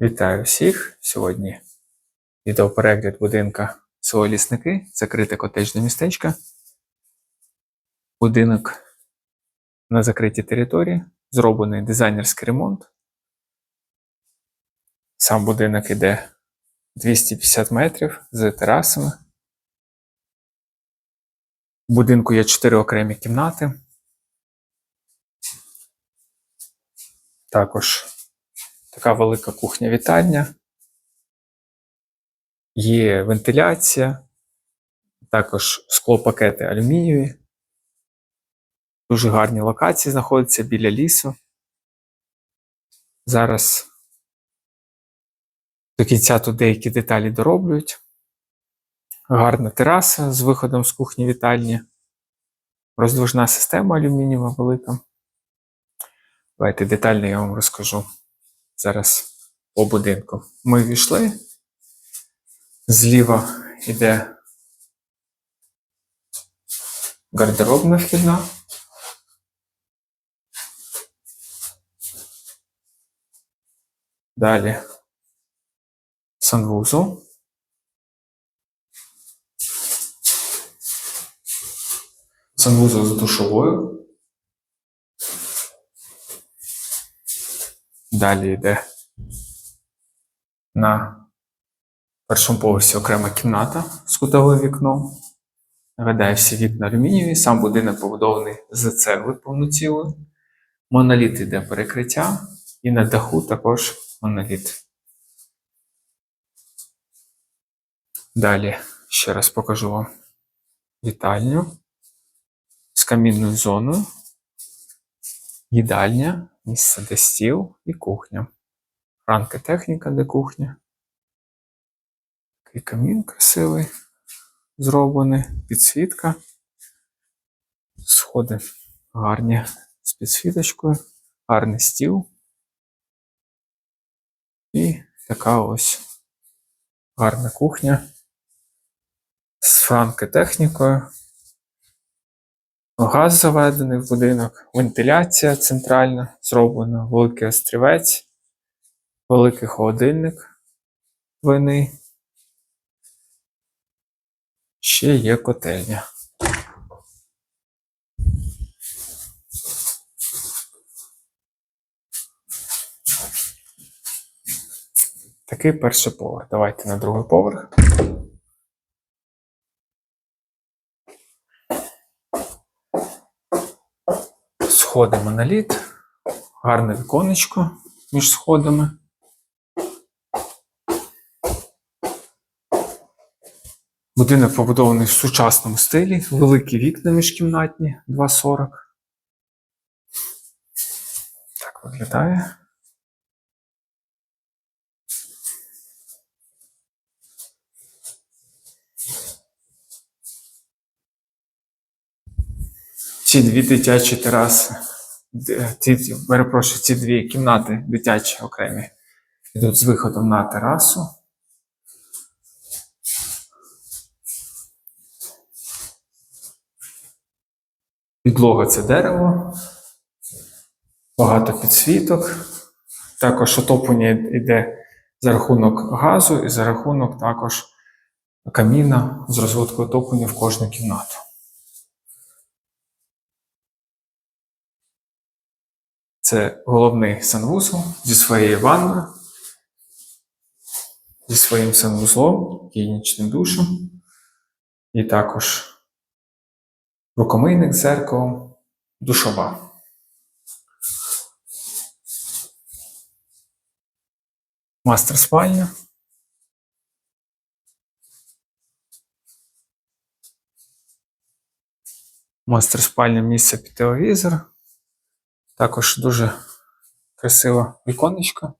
Вітаю всіх! Сьогодні відеоперегляд будинка село Лісники, закрите котеджне містечко. Будинок на закритій території, зроблений дизайнерський ремонт. Сам будинок іде 250 метрів з терасами. У будинку є 4 окремі кімнати. Також така велика кухня-вітальня. Є вентиляція, також склопакети алюмінієві. Дуже гарні локації знаходяться біля лісу. Зараз до кінця тут деякі деталі дороблюють. Гарна тераса з виходом з кухні вітальні. Роздвижна система алюмінієва велика. Давайте детально я вам розкажу зараз по будинку. Ми війшли. Зліва йде гардеробна вхідна. Далі санвузол. Санвузол з душовою. Далі йде на першому поверсі окрема кімната з кутовим вікном. Нагадаю, всі вікна алюмінієві, сам будинок побудований з цегли повноцілої. Моноліт йде перекриття, і на даху також моноліт. Далі ще раз покажу вам вітальню з камінною зоною, їдальня, місце де стіл і кухня. Ранка техніка, де кухня. Такий камін красивий, зроблений, підсвітка. Сходи гарні з підсвіточкою, гарний стіл. І така ось гарна кухня з франкотехнікою. Газ заведений в будинок, вентиляція центральна зроблена, великий острівець, великий холодильник двойний. Ще є котельня. Такий перший поверх. Давайте на другий поверх. Сходи моноліт, гарне віконечко між сходами. Будинок побудований в сучасному стилі, великі вікна міжкімнатні 2,40. Так виглядає. Ці дві дитячі тераси, ці, перепрошую, ці дві кімнати дитячі окремі йдуть з виходом на терасу. Підлога це дерево, багато підсвіток. Також отоплення йде за рахунок газу і за рахунок також каміна з розводкою отоплення в кожну кімнату. Це головний санвузол зі своєю ванною, зі своїм санвузлом, гігієнічним душем. І також рукомийник з зеркалом, душова. Мастер спальня. Мастер спальня місце під телевізор. Також дуже красива віконечко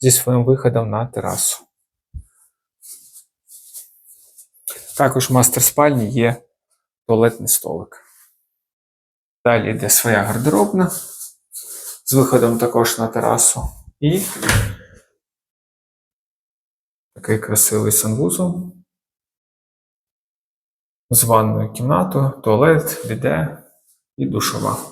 зі своїм виходом на терасу. Також в мастер спальні є туалетний столик. Далі йде своя гардеробна з виходом також на терасу. І такий красивий санвузол з ванною кімнатою, туалет, біде і душова.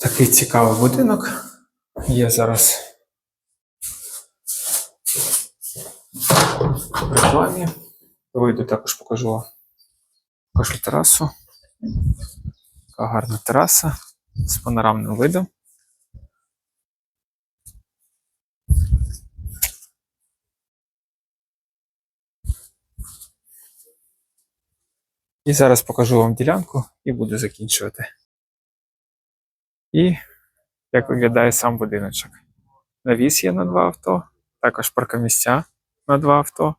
Такий цікавий будинок. Є зараз в рекламі. Вийду також покажу вам. Терасу. Така гарна тераса з панорамним видом. І зараз покажу вам ділянку і буду закінчувати. І як виглядає сам будиночок. Навіс є на два авто, також паркомістя на два авто.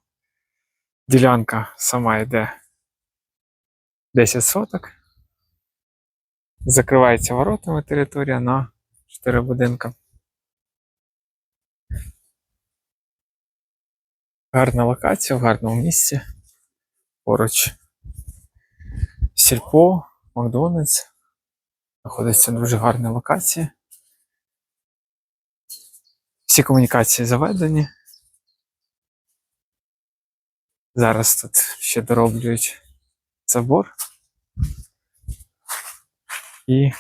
Ділянка сама йде 10 соток. Закривається воротами територія на 4 будинка. Гарна локація в гарному місці. Поруч Сільпо, Макдональдс. Знаходиться дуже гарній локації. Всі комунікації заведені. Зараз тут ще дороблюють забор. І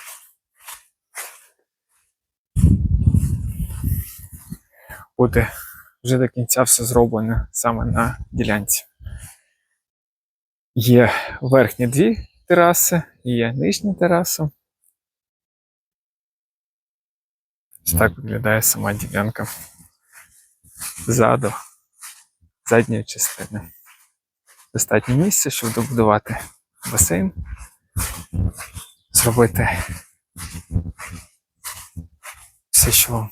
буде вже до кінця все зроблено саме на ділянці. Є верхні дві тераси, є нижня тераса. Ось так виглядає сама ділянка ззаду, задньої частини. Достатньо місця, щоб добудувати басейн, зробити все, що вам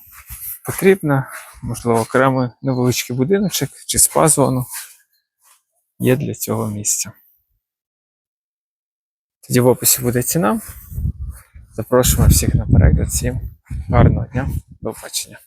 потрібно, можливо, окремий невеличкий будиночок чи спа-зону є для цього місця. Тоді в описі буде ціна. Запрошуємо всіх на перегляд. Всім гарного дня, до побачення.